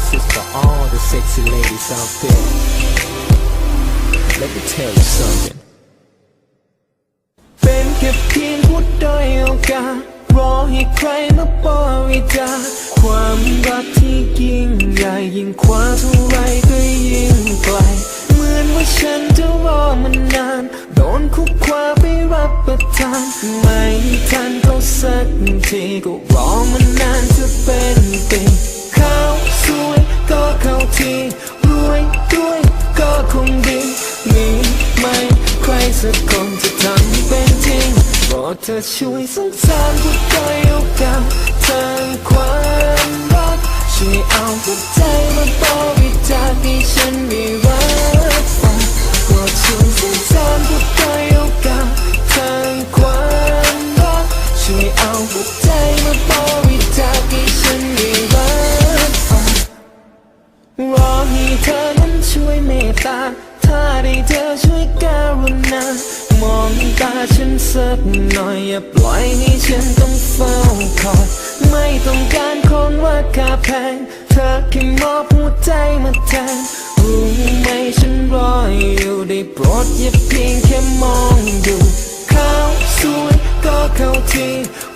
This is for all the sexy ladies out there. Let me tell you something. เป็นแค่เพียงผู้ด้อยโอกาสรอให้ใครมาบริจาความรักที่ยิ่งใหญ่ยิ่งคว้าเท่าไรก็ยิ่งไกล เหมือนว่าฉันจะรอมานานโดนคุกคว้าไปรับประทาน ไม่ทันเขาสักทีก็รอมานานจะเป็นปีเขา เธอช่วยสงสารผู้ด้อยโอกาสทางความรักช่วยเอาหัวใจมาบริจาคให้ฉันมีรักฟังโปรดช่วยสงสารผู้ด้อยโอกาสทางความรักช่วยเอาหัวใจมาบริจาคให้ฉันมีรักฟังรอให้เธอนั้นช่วยเมตตาถ้าได้เธอช่วยการุณา มองตาฉันสักหน่อย อย่าปล่อยให้ฉันต้องเฝ้าคอย ไม่ต้องการของราคาแพง เธอแค่มอบหัวใจมาแทนรู้ไหมฉันรออยู่ได้โปรดอย่าเพียงแค่มองดูเขาสวยก็เข้าที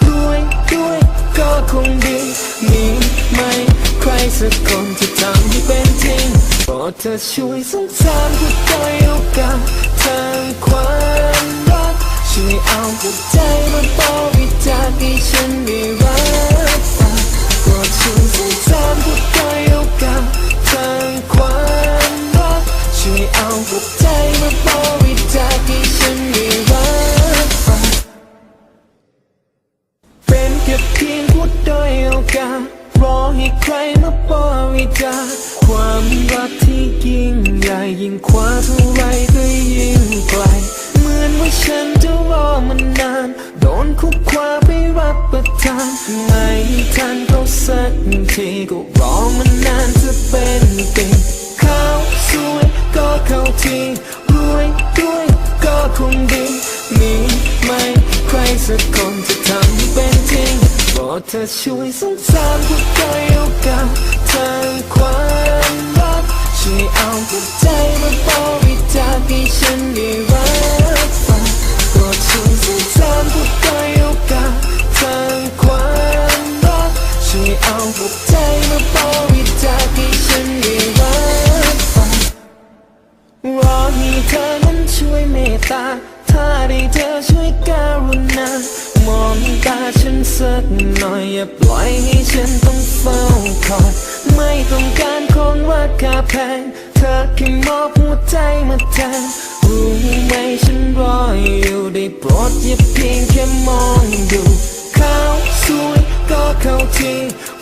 รวยด้วยก็คงดีมีไหมใครสักคนที่ทำ ดเธอช่วยสงสารผู้ด้อยโอกาสทางความรักช่วยเอาหัวใจมาบริจาคให้ฉันได้รักฟังโปรดช่วยสงสารผู้ด้อยโอกาสทางความรักช่วยเอาหัวใจมาบริจาคให้ฉันได้รักเป็นแค่เพียงผู้ด้อยโอกาสรอให้ใครมาบริจาค ความรักที่ยิ่งใหญ่ยิ่งคว้าเท่าไรก็ยิ่งไกล เหมือนว่าฉันจะรอมานนาน โดนคุกคว้าไปรับประทาน ไม่ทันเขาสักทีก็รอมานนานจะเป็นปีเขาสวยก็เข้าทีรวยด้วยก็คงดีมีไหมใครสักคนจะทำให้เป็นจริงโปรดเธอช่วยสงสารผู้ด้อยโอกาสทาง ตาฉันสักหน่อยอย่าปล่อยให้ฉันต้องเฝ้าคอยไม่ต้องการของราคาแพง เธอแค่มอบหัวใจมาแทนรู้ไหมฉันรออยู่ได้โปรดอย่าเพียงแค่มองดูเขาสวยก็เข้าที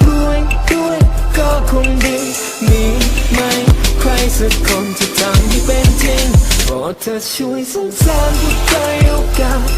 รวยด้วยก็คงดี มีไหมใครสักคนจะทำให้เป็นจริงโปรดเธอช่วยสงสารผู้ด้อยโอกาส